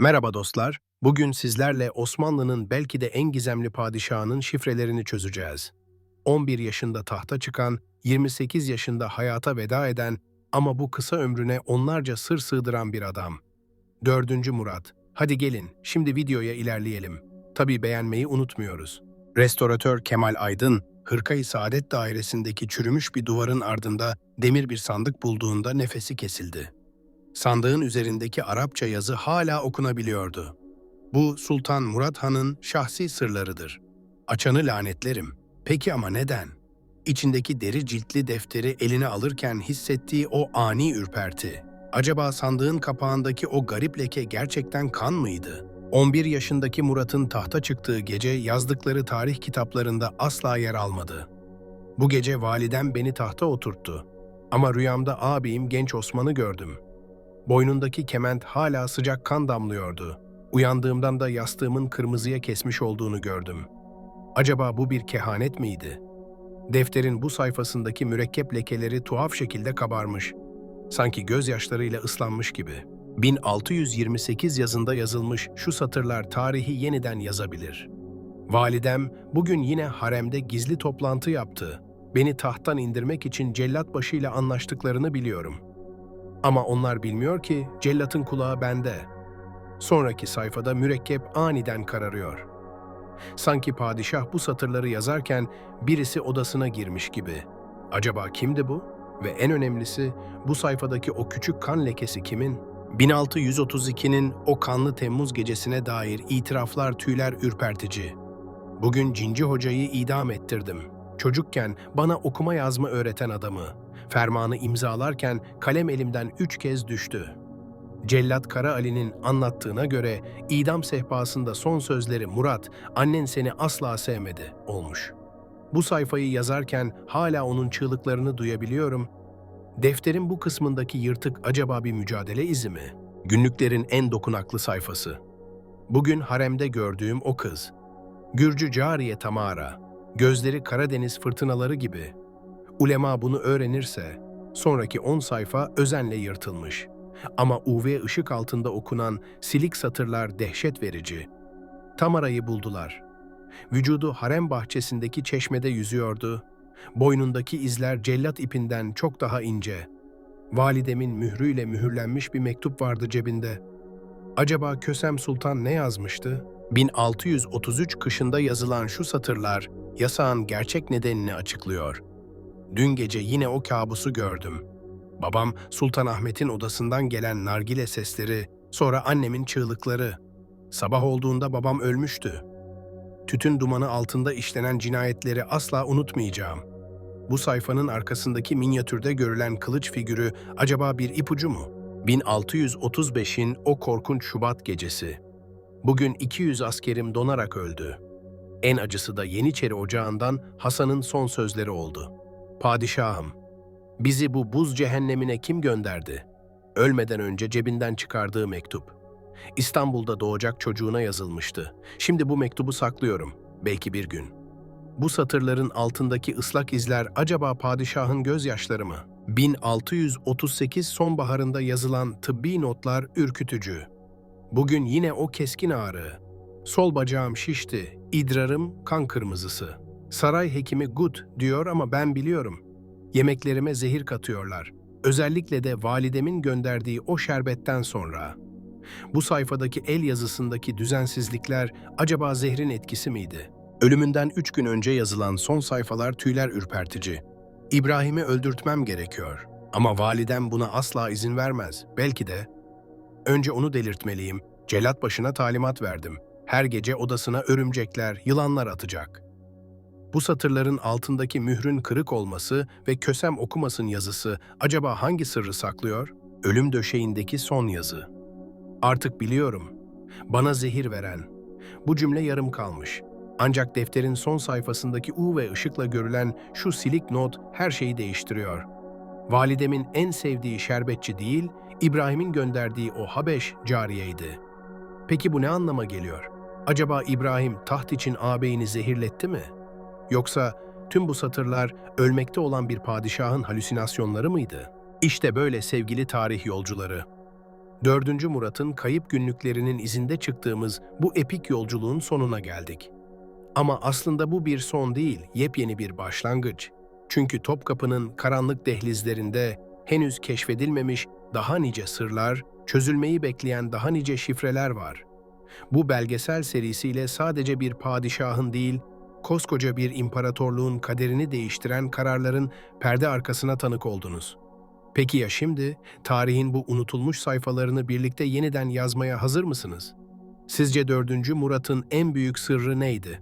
Merhaba dostlar. Bugün sizlerle Osmanlı'nın belki de en gizemli padişahının şifrelerini çözeceğiz. 11 yaşında tahta çıkan, 28 yaşında hayata veda eden ama bu kısa ömrüne onlarca sır sığdıran bir adam. 4. Murat. Hadi gelin, şimdi videoya ilerleyelim. Tabii beğenmeyi unutmuyoruz. Restoratör Kemal Aydın, Hırkayı Saadet Dairesi'ndeki çürümüş bir duvarın ardında demir bir sandık bulduğunda nefesi kesildi. Sandığın üzerindeki Arapça yazı hala okunabiliyordu. Bu Sultan Murat Han'ın şahsi sırlarıdır. Açanı lanetlerim. Peki ama neden? İçindeki deri ciltli defteri eline alırken hissettiği o ani ürperti. Acaba sandığın kapağındaki o garip leke gerçekten kan mıydı? 11 yaşındaki Murat'ın tahta çıktığı gece yazdıkları tarih kitaplarında asla yer almadı. Bu gece validem beni tahta oturttu. Ama rüyamda ağabeyim genç Osman'ı gördüm. Boynundaki kement hala sıcak kan damlıyordu. Uyandığımdan da yastığımın kırmızıya kesmiş olduğunu gördüm. Acaba bu bir kehanet miydi? Defterin bu sayfasındaki mürekkep lekeleri tuhaf şekilde kabarmış. Sanki gözyaşlarıyla ıslanmış gibi. 1628 yazında yazılmış şu satırlar tarihi yeniden yazabilir. Validem bugün yine haremde gizli toplantı yaptı. Beni tahttan indirmek için cellat başıyla anlaştıklarını biliyorum.'' Ama onlar bilmiyor ki cellatın kulağı bende. Sonraki sayfada mürekkep aniden kararıyor. Sanki padişah bu satırları yazarken birisi odasına girmiş gibi. Acaba kimdi bu? Ve en önemlisi bu sayfadaki o küçük kan lekesi kimin? 1632'nin o kanlı Temmuz gecesine dair itiraflar tüyler ürpertici. Bugün Cinci Hoca'yı idam ettirdim. Çocukken bana okuma yazma öğreten adamı. Fermanı imzalarken kalem elimden üç kez düştü. Cellat Kara Ali'nin anlattığına göre idam sehpasında son sözleri Murat, annen seni asla sevmedi olmuş. Bu sayfayı yazarken hala onun çığlıklarını duyabiliyorum. Defterin bu kısmındaki yırtık acaba bir mücadele izi mi? Günlüklerin en dokunaklı sayfası. Bugün haremde gördüğüm o kız. Gürcü Cariye Tamara. Gözleri Karadeniz fırtınaları gibi. Ulema bunu öğrenirse, sonraki 10 sayfa özenle yırtılmış. Ama UV ışık altında okunan silik satırlar dehşet verici. Tamara'yı buldular. Vücudu harem bahçesindeki çeşmede yüzüyordu. Boynundaki izler cellat ipinden çok daha ince. Validemin mührüyle mühürlenmiş bir mektup vardı cebinde. Acaba Kösem Sultan ne yazmıştı? 1633 kışında yazılan şu satırlar yasağın gerçek nedenini açıklıyor. Dün gece yine o kabusu gördüm. Babam Sultanahmet'in odasından gelen nargile sesleri, sonra annemin çığlıkları. Sabah olduğunda babam ölmüştü. Tütün dumanı altında işlenen cinayetleri asla unutmayacağım. Bu sayfanın arkasındaki minyatürde görülen kılıç figürü acaba bir ipucu mu? 1635'in o korkunç Şubat gecesi. Bugün 200 askerim donarak öldü. En acısı da Yeniçeri Ocağı'ndan Hasan'ın son sözleri oldu. Padişahım, bizi bu buz cehennemine kim gönderdi? Ölmeden önce cebinden çıkardığı mektup. İstanbul'da doğacak çocuğuna yazılmıştı. Şimdi bu mektubu saklıyorum, belki bir gün. Bu satırların altındaki ıslak izler acaba padişahın gözyaşları mı? 1638 sonbaharında yazılan tıbbi notlar ürkütücü. Bugün yine o keskin ağrı. Sol bacağım şişti, idrarım kan kırmızısı. Saray hekimi good diyor ama ben biliyorum. Yemeklerime zehir katıyorlar. Özellikle de validemin gönderdiği o şerbetten sonra. Bu sayfadaki el yazısındaki düzensizlikler acaba zehrin etkisi miydi? Ölümünden üç gün önce yazılan son sayfalar tüyler ürpertici. İbrahim'i öldürtmem gerekiyor. Ama validem buna asla izin vermez. Belki de. Önce onu delirtmeliyim. Celat başına talimat verdim. Her gece odasına örümcekler, yılanlar atacak. Bu satırların altındaki mührün kırık olması ve kösem okumasın yazısı acaba hangi sırrı saklıyor? Ölüm döşeğindeki son yazı. Artık biliyorum. Bana zehir veren. Bu cümle yarım kalmış. Ancak defterin son sayfasındaki U ve ışıkla görülen şu silik not her şeyi değiştiriyor. Validemin en sevdiği şerbetçi değil, İbrahim'in gönderdiği o Habeş cariyeydi. Peki bu ne anlama geliyor? Acaba İbrahim taht için ağabeyini zehirletti mi? Yoksa tüm bu satırlar ölmekte olan bir padişahın halüsinasyonları mıydı? İşte böyle sevgili tarih yolcuları. 4. Murat'ın kayıp günlüklerinin izinde çıktığımız bu epik yolculuğun sonuna geldik. Ama aslında bu bir son değil, yepyeni bir başlangıç. Çünkü Topkapı'nın karanlık dehlizlerinde henüz keşfedilmemiş daha nice sırlar, çözülmeyi bekleyen daha nice şifreler var. Bu belgesel serisiyle sadece bir padişahın değil, koskoca bir imparatorluğun kaderini değiştiren kararların perde arkasına tanık oldunuz. Peki ya şimdi, tarihin bu unutulmuş sayfalarını birlikte yeniden yazmaya hazır mısınız? Sizce 4. Murat'ın en büyük sırrı neydi?